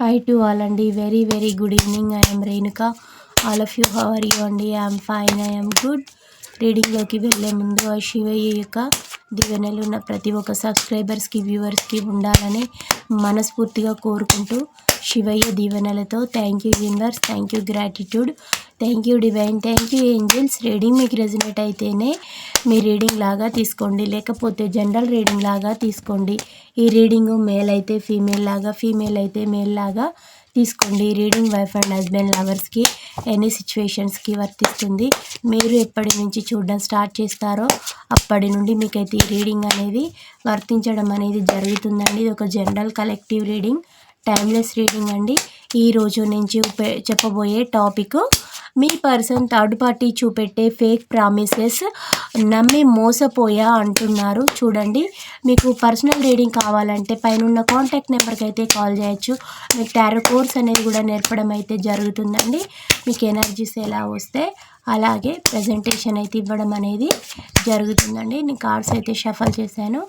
Hi to all అండి very very good evening I'm Renuka all of you how are you అండి I'm fine I'm good రీడింగ్లోకి వెళ్ళే ముందు ఆ శివయ్య యొక్క దివెనలు ఉన్న ప్రతి ఒక్క సబ్స్క్రైబర్స్కి వ్యూవర్స్కి ఉండాలని మనస్ఫూర్తిగా కోరుకుంటూ శివయ్య దీవెనలతో thank you universe thank you gratitude thank you divine thank you angels reading మీకు రెజినేట్ అయితేనే మీ రీడింగ్ లాగా తీసుకోండి. లేకపోతే జనరల్ రీడింగ్ లాగా తీసుకోండి. ఈ రీడింగ్ మేల్ అయితే ఫీమేల్ లాగా ఫీమేల్ అయితే మేల్ లాగా తీసుకోండి. రీడింగ్ వైఫ్ అండ్ హస్బెండ్ లవర్స్కి ఎనీ సిచ్యువేషన్స్కి వర్తిస్తుంది. మీరు ఎప్పటి నుంచి చూడడం స్టార్ట్ చేస్తారో అప్పటి నుండి మీకైతే ఈ రీడింగ్ అనేది వర్తించడం అనేది జరుగుతుందండి. ఇది ఒక general collective reading timeless reading అండి. ఈరోజు నుంచి చెప్పబోయే టాపిక్ మీ పర్సన్ థర్డ్ పార్టీ చూపెట్టే ఫేక్ ప్రామిసెస్ నమ్మి మోసపోయా అంటున్నారు. చూడండి మీకు పర్సనల్ రీడింగ్ కావాలంటే పైన కాంటాక్ట్ నెంబర్కి అయితే కాల్ చేయొచ్చు. మీకు టారో కోర్స్ అనేది కూడా నేర్పడం అయితే జరుగుతుందండి. మీకు ఎనర్జీస్ ఎలా వస్తే అలాగే ప్రజెంటేషన్ అయితే ఇవ్వడం అనేది జరుగుతుందండి. నేను కార్డ్స్ అయితే షఫల్ చేశాను.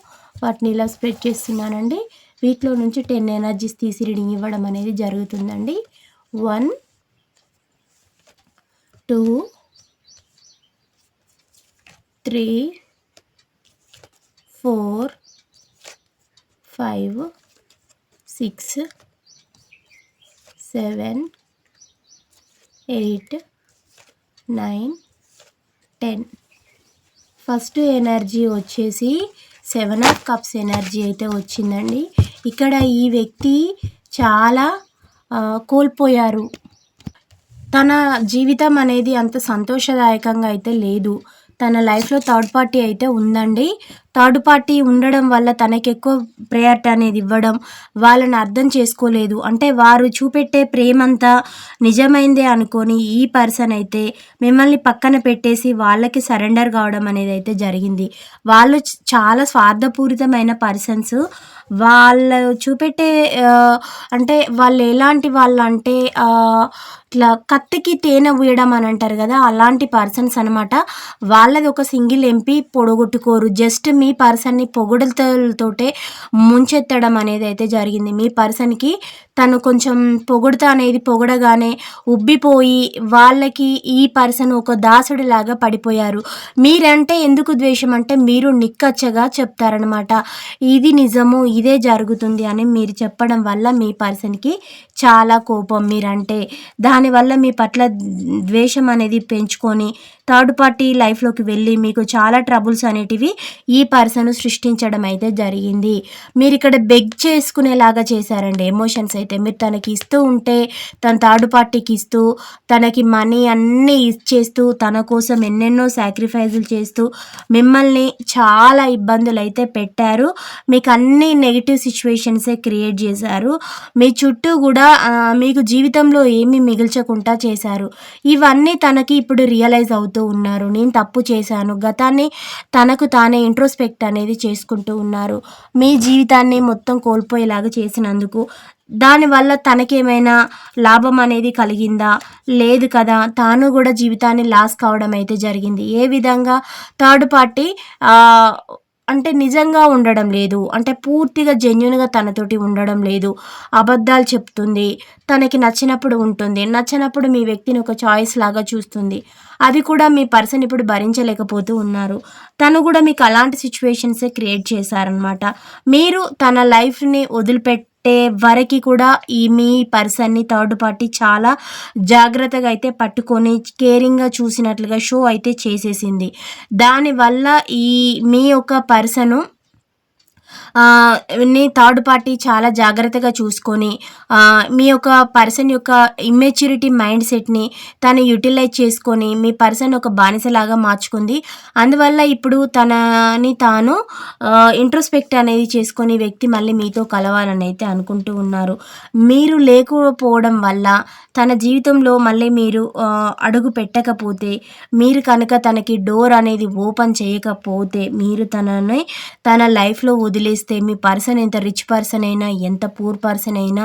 వాటిని ఇలా స్ప్రెడ్ చేస్తున్నానండి. వీటిలో నుంచి టెన్ ఎనర్జీస్ తీసి రీడింగ్ ఇవ్వడం అనేది జరుగుతుందండి. One two three four five six seven eight nine ten. First energy వచ్చేసి సెవెన్ ఆఫ్ కప్స్ ఎనర్జీ అయితే వచ్చిందండి. ఇక్కడ ఈ వ్యక్తి చాలా కోల్పోయారు. తన జీవితం అనేది అంత సంతోషదాయకంగా అయితే లేదు. తన లైఫ్లో థర్డ్ పార్టీ అయితే ఉందండి. థర్డ్ పార్టీ ఉండడం వల్ల తనకి ఎక్కువ ప్రయారిటీ అనేది ఇవ్వడం వాళ్ళని అర్థం చేసుకోలేదు. అంటే వారు చూపెట్టే ప్రేమంతా నిజమైందే అనుకొని ఈ పర్సన్ అయితే మిమ్మల్ని పక్కన పెట్టేసి వాళ్ళకి సరెండర్ కావడం అనేది అయితే జరిగింది. వాళ్ళు చాలా స్వార్థపూరితమైన పర్సన్స్ వాళ్ళు చూపెట్టే అంటే వాళ్ళు ఎలాంటి వాళ్ళు అంటే ఇట్లా కత్తికి తేనె వేయడం అని అంటారు కదా అలాంటి పర్సన్స్ అనమాట వాళ్ళది ఒక సింగిల్ ఎంపీ పొడగొట్టుకోరు. జస్ట్ మీ పర్సన్ని పొగడతలతోటే ముంచెత్తడం అనేది అయితే జరిగింది. మీ పర్సన్కి తను కొంచెం పొగుడుత అనేది పొగడగానే ఉబ్బిపోయి వాళ్ళకి ఈ పర్సన్ ఒక దాసుడిలాగా పడిపోయారు. మీరంటే ఎందుకు ద్వేషం అంటే మీరు నిక్కచ్చగా చెప్తారనమాట ఇది నిజము ఇదే జరుగుతుంది అని మీరు చెప్పడం వల్ల మీ పర్సన్కి చాలా కోపం మీరంటే. దానివల్ల మీ పట్ల ద్వేషం అనేది పెంచుకొని థర్డ్ పార్టీ లైఫ్లోకి వెళ్ళి మీకు చాలా ట్రబుల్స్ అనేటివి ఈ పర్సన్ సృష్టించడం అయితే జరిగింది. మీరు ఇక్కడ బెగ్ చేసుకునేలాగా చేశారండి. ఎమోషన్స్ అయితే మీరు తనకి ఇస్తూ ఉంటే తన థర్డ్ పార్టీకి ఇస్తూ తనకి మనీ అన్నీ ఇచ్చేస్తూ తన కోసం ఎన్నెన్నో సాక్రిఫైజులు చేస్తూ మిమ్మల్ని చాలా ఇబ్బందులు అయితే పెట్టారు. మీకు అన్ని నెగిటివ్ సిచ్యువేషన్సే క్రియేట్ చేశారు. మీ చుట్టూ కూడా మీకు జీవితంలో ఏమీ మిగిల్చకుండా చేశారు. ఇవన్నీ తనకి ఇప్పుడు రియలైజ్ అవుతూ ఉన్నారు. నేను తప్పు చేశాను. గతాన్ని తనకు తానే ఇంట్రోస్పెక్ట్ అనేది చేసుకుంటూ ఉన్నారు. మీ జీవితాన్ని మొత్తం కోల్పోయేలాగా చేసినందుకు. దానివల్ల తనకేమైనా లాభం అనేది కలిగిందా? లేదు కదా. తాను కూడా జీవితాన్ని లాస్ కావడం అయితే జరిగింది. ఏ విధంగా? థర్డ్ పార్టీ అంటే నిజంగా ఉండడం లేదు. అంటే పూర్తిగా జెన్యున్గా తనతోటి ఉండడం లేదు. అబద్ధాలు చెప్తుంది. తనకి నచ్చినప్పుడు ఉంటుంది. నచ్చినప్పుడు మీ వ్యక్తిని ఒక చాయిస్ లాగా చూస్తుంది. అది కూడా మీ పర్సన్ ఇప్పుడు భరించలేకపోతూ ఉన్నారు. తను కూడా మీకు అలాంటి సిచ్యువేషన్సే క్రియేట్ చేశారనమాట మీరు తన లైఫ్ని వదిలిపెట్టి పట్టే వరకు కూడా ఈ మీ పర్సన్ని థర్డ్ పార్టీ చాలా జాగ్రత్తగా అయితే పట్టుకొని కేరింగ్గా చూసినట్లుగా షో అయితే చేసేసింది. దానివల్ల ఈ మీ యొక్క పర్సను ని థర్డ్ పార్టీ చాలా జాగ్రత్తగా చూసుకొని మీ యొక్క పర్సన్ యొక్క ఇమ్మెచ్యూరిటీ మైండ్ సెట్ని తను యూటిలైజ్ చేసుకొని మీ పర్సన్ ఒక బానిసలాగా మార్చుకుంది. అందువల్ల ఇప్పుడు తనని తాను ఇంట్రోస్పెక్ట్ అనేది చేసుకొని వ్యక్తి మళ్ళీ మీతో కలవాలని అయితే అనుకుంటూ ఉన్నారు. మీరు లేకపోవడం వల్ల తన జీవితంలో మళ్ళీ మీరు అడుగు పెట్టకపోతే మీరు కనుక తనకి డోర్ అనేది ఓపెన్ చేయకపోతే మీరు తనని తన లైఫ్లో వదిలేసి వదిలేస్తే మీ పర్సన్ ఎంత రిచ్ పర్సన్ అయినా ఎంత పూర్ పర్సన్ అయినా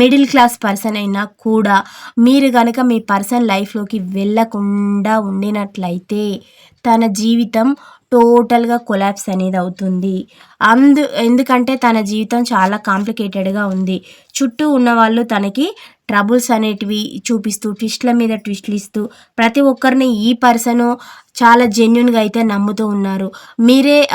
మిడిల్ క్లాస్ పర్సన్ అయినా కూడా మీరు కనుక మీ పర్సన్ లైఫ్లోకి వెళ్ళకుండా ఉండినట్లయితే తన జీవితం టోటల్గా కొలాప్స్ అనేది అవుతుంది. అందు ఎందుకంటే తన జీవితం చాలా కాంప్లికేటెడ్గా ఉంది. చుట్టూ ఉన్నవాళ్ళు తనకి ట్రబుల్స్ అనేటివి చూపిస్తూ ట్విస్ట్ల మీద ట్విస్ట్లు ఇస్తూ ప్రతి ఒక్కరిని ఈ పర్సను చాలా జెన్యున్గా అయితే నమ్ముతూ ఉన్నారు. మీరే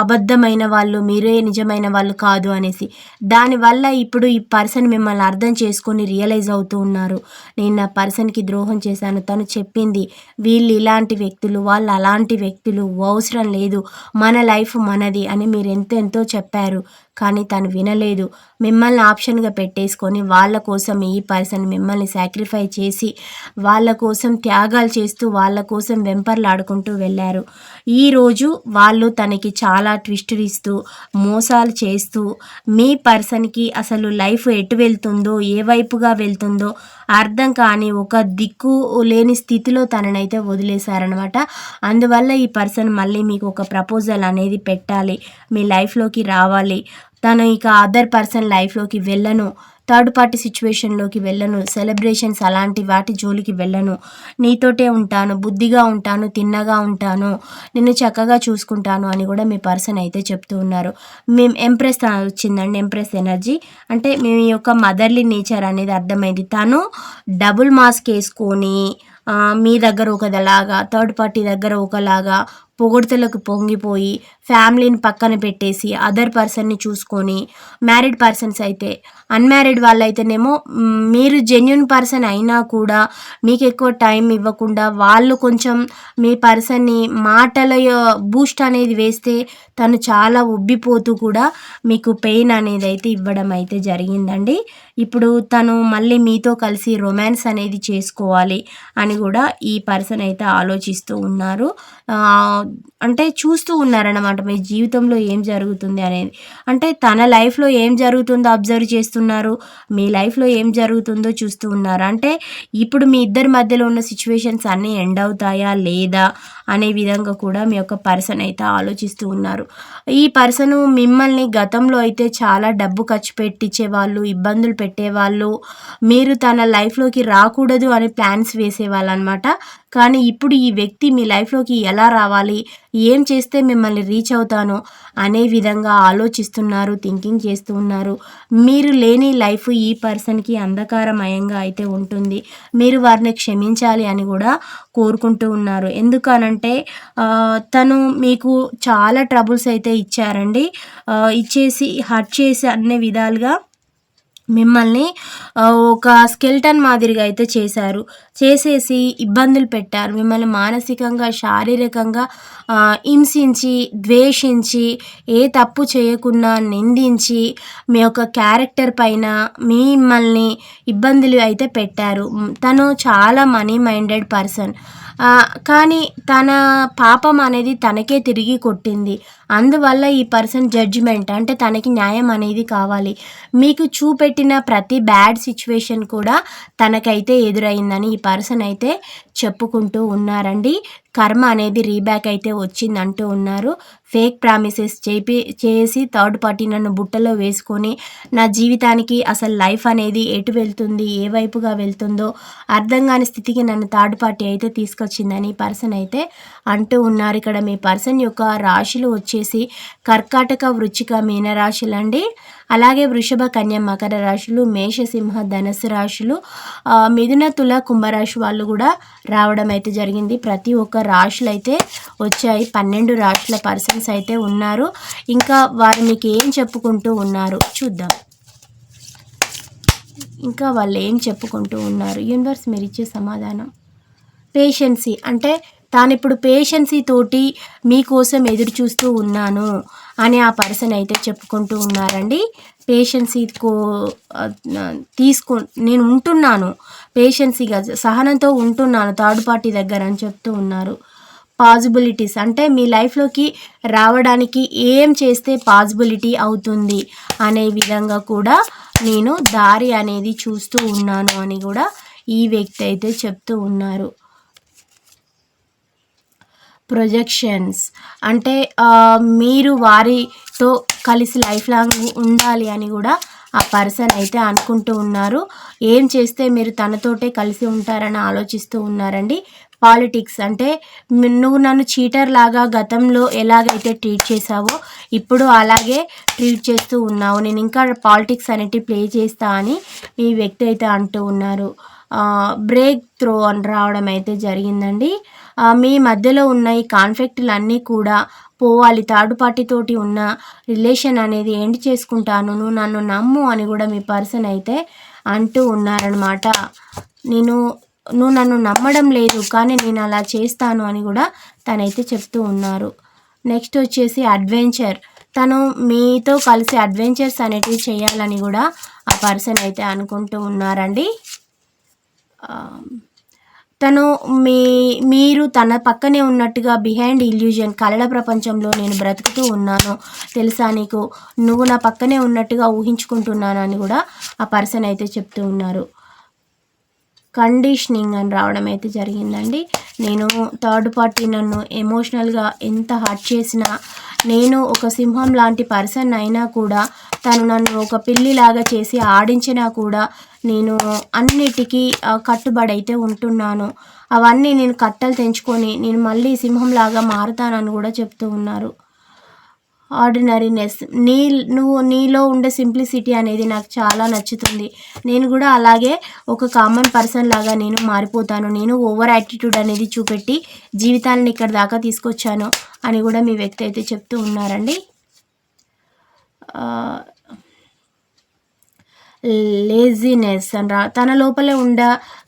అబద్ధమైన వాళ్ళు మీరే నిజమైన వాళ్ళు కాదు అనేసి. దానివల్ల ఇప్పుడు ఈ పర్సన్ మిమ్మల్ని అర్థం చేసుకొని రియలైజ్ అవుతూ ఉన్నారు. నేను నా పర్సన్కి ద్రోహం చేశాను తను చెప్పింది. వీళ్ళు ఇలాంటి వ్యక్తులు వాళ్ళు అలాంటి వ్యక్తులు అవసరం లేదు. మన లైఫ్ మనది అని మీరు ఎంతెంతో చెప్పారు. కానీ తను వినలేదు. మిమ్మల్ని ఆప్షన్గా పెట్టేసుకొని వాళ్ళ కోసం ఈ పర్సన్ మిమ్మల్ని సాక్రిఫై చేసి వాళ్ళ కోసం త్యాగాలు చేస్తూ వాళ్ళ కోసం వెంపర్లాడుకుంటూ వెళ్ళారు. ఈరోజు వాళ్ళు తనకి చాలా ట్విస్టులు ఇస్తూ మోసాలు చేస్తూ మీ పర్సన్కి అసలు లైఫ్ ఎటు వెళ్తుందో ఏ వైపుగా వెళ్తుందో అర్థం కాని ఒక దిక్కు లేని స్థితిలో తననైతే వదిలేశారనమాట అందువల్ల ఈ పర్సన్ మళ్ళీ మీకు ఒక ప్రపోజల్ అనేది పెట్టాలి. మీ లైఫ్లోకి రావాలి. తను ఇక అదర్ పర్సన్ లైఫ్లోకి వెళ్ళను. థర్డ్ పార్టీ సిచ్యువేషన్లోకి వెళ్ళను. సెలబ్రేషన్స్ అలాంటి వాటి జోలికి వెళ్ళను. నీతోటే ఉంటాను. బుద్ధిగా ఉంటాను. తిన్నగా ఉంటాను. నిన్ను చక్కగా చూసుకుంటాను అని కూడా మీ పర్సన్ అయితే చెప్తూ ఉన్నారు. మేము ఎంప్రెస్ వచ్చిందండి. Empress energy. అంటే మీ యొక్క మదర్లీ నేచర్ అనేది అర్థమైంది. తను డబుల్ మాస్క్ వేసుకొని మీ దగ్గర ఒకలాగా థర్డ్ పార్టీ దగ్గర ఒకలాగా పొగడ్తలకు పొంగిపోయి ఫ్యామిలీని పక్కన పెట్టేసి అదర్ పర్సన్ని చూసుకొని మ్యారీడ్ పర్సన్స్ అయితే అన్మ్యారీడ్ వాళ్ళైతేనేమో మీరు జెన్యున్ పర్సన్ అయినా కూడా మీకు ఎక్కువ టైం ఇవ్వకుండా వాళ్ళు కొంచెం మీ పర్సన్ని మాటల బూస్ట్ అనేది వేస్తే తను చాలా ఉబ్బిపోతూ కూడా మీకు పెయిన్ అనేది అయితే ఇవ్వడం అయితే జరిగిందండి. ఇప్పుడు తను మళ్ళీ మీతో కలిసి రొమాన్స్ అనేది చేసుకోవాలి అని కూడా ఈ పర్సన్ అయితే ఆలోచిస్తూ ఉన్నారు. అంటే చూస్తూ ఉన్నారన్నమాట మీ జీవితంలో ఏం జరుగుతుంది అనేది. అంటే తన లైఫ్లో ఏం జరుగుతుందో అబ్జర్వ్ చేస్తున్నారు మీ లైఫ్లో ఏం జరుగుతుందో చూస్తూ ఉన్నారు. అంటే ఇప్పుడు మీ ఇద్దరి మధ్యలో ఉన్న సిచ్యువేషన్స్ అన్నీ ఎండ్ అవుతాయా లేదా అనే విధంగా కూడా మీ యొక్క పర్సన్ అయితే ఆలోచిస్తూ ఉన్నారు. ఈ పర్సన్ మిమ్మల్ని గతంలో అయితే చాలా డబ్బు ఖర్చు పెట్టించేవాళ్ళు ఇబ్బందులు పెట్టేవాళ్ళు మీరు తన లైఫ్లోకి రాకూడదు అని ప్లాన్స్ వేసేవాళ్ళు అనమాట కానీ ఇప్పుడు ఈ వ్యక్తి మీ లైఫ్లోకి ఎలా రావాలి? ఏం చేస్తే మిమ్మల్ని రీచ్ అవుతాను? అనే విధంగా ఆలోచిస్తున్నారు థింకింగ్ చేస్తూ ఉన్నారు. మీరు లేని లైఫ్ ఈ పర్సన్కి అంధకారమయంగా అయితే ఉంటుంది. మీరు వారిని క్షమించాలి అని కూడా కోరుకుంటూ ఉన్నారు. ఎందుకనంటే తను మీకు చాలా ట్రబుల్స్ అయితే ఇచ్చారండి. ఇచ్చేసి హర్ట్ చేసి అన్ని విధాలుగా మిమ్మల్ని ఒక స్కెల్టన్ మాదిరిగా అయితే చేశారు. చేసేసి ఇబ్బందులు పెట్టారు. మిమ్మల్ని మానసికంగా శారీరకంగా హింసించి ద్వేషించి ఏ తప్పు చేయకుండా నిందించి మీ యొక్క క్యారెక్టర్ పైన మిమ్మల్ని ఇబ్బందులు అయితే పెట్టారు. తను చాలా మనీ మైండెడ్ పర్సన్. కానీ తన పాపం అనేది తనకే తిరిగి కొట్టింది. అందువల్ల ఈ పర్సన్ జడ్జిమెంట్ అంటే తనకి న్యాయం అనేది కావాలి. మీకు చూపెట్టిన ప్రతి బ్యాడ్ సిచ్యువేషన్ కూడా తనకైతే ఎదురైందని ఈ పర్సన్ అయితే చెప్పుకుంటూ ఉన్నారండి. కర్మ అనేది రీబ్యాక్ అయితే వచ్చింది అంటూ ఉన్నారు. ఫేక్ ప్రామిసెస్ చేపి చేసి థర్డ్ పార్టీ నన్ను బుట్టలో వేసుకొని నా జీవితానికి అసలు లైఫ్ అనేది ఎటు వెళ్తుంది ఏ వైపుగా వెళ్తుందో అర్థం కాని స్థితికి నన్ను థర్డ్ పార్టీ అయితే తీసుకొచ్చిందని పర్సన్ అయితే అంటూ ఉన్నారు. ఇక్కడ మీ పర్సన్ యొక్క రాశులు వచ్చేసి కర్కాటక వృచ్చిక మీనరాశులండి అలాగే వృషభ కన్య మకర రాశులు మేషసింహ ధనస్సు రాశులు మిథున తుల కుంభరాశి వాళ్ళు కూడా రావడం అయితే జరిగింది. ప్రతి ఒక్క రాశులు అయితే వచ్చాయి. పన్నెండు రాశుల పర్సన్స్ అయితే ఉన్నారు. ఇంకా వారు మీకు ఏం చెప్పుకుంటూ ఉన్నారు చూద్దాం. ఇంకా వాళ్ళు ఏం చెప్పుకుంటూ ఉన్నారు? యూనివర్స్ మీరు ఇచ్చే సమాధానం. పేషెన్సీ అంటే తాను ఇప్పుడు పేషెన్సీ తోటి మీకోసం ఎదురు చూస్తూ ఉన్నాను అని ఆ పర్సన్ అయితే చెప్పుకుంటూ ఉన్నారండి. పేషెన్సీ కో తీసుకో నేను ఉంటున్నాను. పేషెన్సీగా సహనంతో ఉంటున్నాను థర్డ్ పార్టీ దగ్గర అని చెప్తూ ఉన్నారు. పాజిబిలిటీస్ అంటే మీ లైఫ్లోకి రావడానికి ఏం చేస్తే పాజిబిలిటీ అవుతుంది అనే విధంగా కూడా నేను దారి అనేది చూస్తూ ఉన్నాను అని కూడా ఈ వ్యక్తి అయితే చెప్తూ ఉన్నారు. ప్రొజెక్షన్స్. అంటే మీరు వారితో కలిసి లైఫ్ లాంగ్ ఉండాలి అని కూడా ఆ పర్సన్ అయితే అనుకుంటూ ఉన్నారు. ఏం చేస్తే మీరు తనతోటే కలిసి ఉంటారని ఆలోచిస్తూ ఉన్నారండి. పాలిటిక్స్ అంటే నువ్వు నన్ను చీటర్ లాగా గతంలో ఎలాగైతే ట్రీట్ చేసావో ఇప్పుడు అలాగే ట్రీట్ చేస్తూ ఉన్నావు. నేను ఇంకా పాలిటిక్స్ అనేటివి ప్లే చేస్తా అని ఈ వ్యక్తి అయితే అంటూ ఉన్నారు. బ్రేక్ త్రో అని రావడం అయితే జరిగిందండి. మీ మధ్యలో ఉన్న ఈ కాన్ఫ్లిక్ట్లు అన్నీ కూడా పోవాలి. థర్డ్ పార్టీతోటి ఉన్న రిలేషన్ అనేది ఎండ్ చేసుకుంటాను? నువ్వు నన్ను నమ్ము అని కూడా మీ పర్సన్ అయితే అంటూ ఉన్నారనమాట నేను నువ్వు నన్ను నమ్మడం లేదు కానీ నేను అలా చేస్తాను అని కూడా తనైతే చెప్తూ ఉన్నారు. నెక్స్ట్ వచ్చేసి అడ్వెంచర్ తను మీతో కలిసి అడ్వెంచర్స్ అనేటివి చేయాలని కూడా ఆ పర్సన్ అయితే అనుకుంటూ ఉన్నారండి. తను మీ మీరు తన పక్కనే ఉన్నట్టుగా బిహైండ్ ఇల్యూజన్ కళల ప్రపంచంలో నేను బ్రతుకుతూ ఉన్నాను. తెలుసా నీకు? నువ్వు నా పక్కనే ఉన్నట్టుగా ఊహించుకుంటున్నానని కూడా ఆ పర్సన్ అయితే చెప్తూ ఉన్నారు. కండిషనింగ్ అని రావడం అయితే జరిగిందండి. నేను థర్డ్ పార్టీ నన్ను ఎమోషనల్గా ఎంత హర్ట్ చేసినా నేను ఒక సింహం లాంటి పర్సన్ అయినా కూడా తను నన్ను ఒక పిల్లిలాగా చేసి ఆడించినా కూడా నేను అన్నిటికీ కట్టుబడైతే కట్టుబడి అయితే ఉంటున్నాను. అవన్నీ నేను కట్టలు తెంచుకొని నేను మళ్ళీ సింహంలాగా మారుతానని కూడా చెప్తూ ఉన్నారు. ఆర్డినరీనెస్ నీ నువ్వు నీలో ఉండే సింప్లిసిటీ అనేది నాకు చాలా నచ్చుతుంది. నేను కూడా అలాగే ఒక కామన్ పర్సన్ లాగా నేను మారిపోతాను. నేను ఓవర్ యాటిట్యూడ్ అనేది చూపెట్టి జీవితాలను ఇక్కడ దాకా తీసుకొచ్చాను అని కూడా మీ వ్యక్తి అయితే చెప్తూ ఉన్నారండి. లేజినెస్ అనరా తన లోపలే ఉండ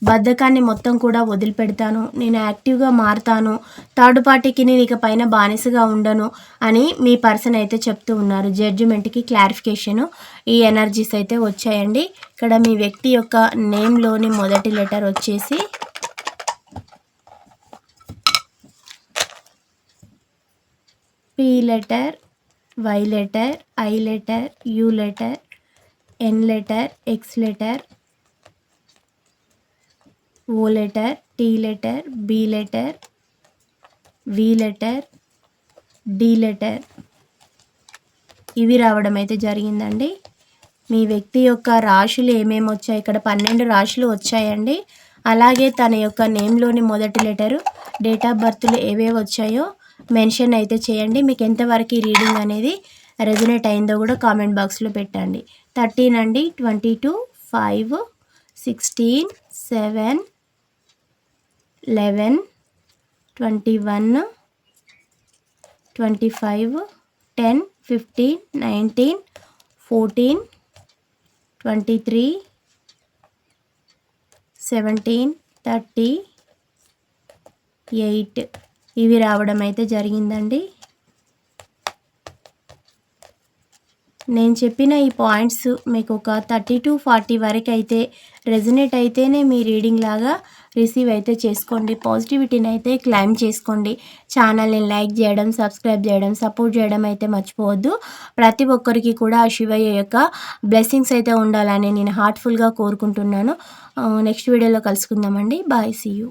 బద్ధకాన్ని మొత్తం కూడా వదిలిపెడతాను. నేను యాక్టివ్గా మారుతాను. థర్డ్ పార్టీకి నేను ఇక పైన బానిసగా ఉండను అని మీ పర్సన్ అయితే చెప్తూ ఉన్నారు. జడ్జిమెంట్కి క్లారిఫికేషను ఈ ఎనర్జీస్ అయితే వచ్చాయండి. ఇక్కడ మీ వ్యక్తి యొక్క నేమ్లోని మొదటి లెటర్ వచ్చేసి P letter Y letter I letter U letter N letter X letter O letter T letter B letter V letter D letter ఇవి రావడం అయితే జరిగిందండి. మీ వ్యక్తి యొక్క రాశులు ఏమేమి వచ్చాయి? ఇక్కడ పన్నెండు రాశులు వచ్చాయండి. అలాగే తన యొక్క నేమ్లోని మొదటి లెటరు డేట్ ఆఫ్ బర్త్లు ఏవేవి వచ్చాయో మెన్షన్ అయితే చేయండి. మీకు ఎంతవరకు ఈ రీడింగ్ అనేది రెజనేట్ అయిందో కూడా కామెంట్ బాక్స్లో పెట్టండి. థర్టీన్ అండి. Twenty two five sixteen seven eleven twenty one twenty five ten fifteen nineteen fourteen twenty three seventeen thirty eight. ఇవి రావడం అయితే జరిగిందండి. నేను చెప్పిన ఈ పాయింట్స్ మీకు ఒక థర్టీ టు ఫార్టీ వరకు అయితే రెజనేట్ అయితేనే మీ రీడింగ్ లాగా రిసీవ్ అయితే చేసుకోండి. పాజిటివిటీని అయితే క్లైమ్ చేసుకోండి. ఛానల్ని లైక్ చేయడం సబ్స్క్రైబ్ చేయడం సపోర్ట్ చేయడం అయితే మర్చిపోవద్దు. ప్రతి ఒక్కరికి కూడా ఆ శివయ్య యొక్క బ్లెస్సింగ్స్ అయితే ఉండాలని నేను హార్ట్ఫుల్గా కోరుకుంటున్నాను. నెక్స్ట్ వీడియోలో కలుసుకుందామండి. Bye see you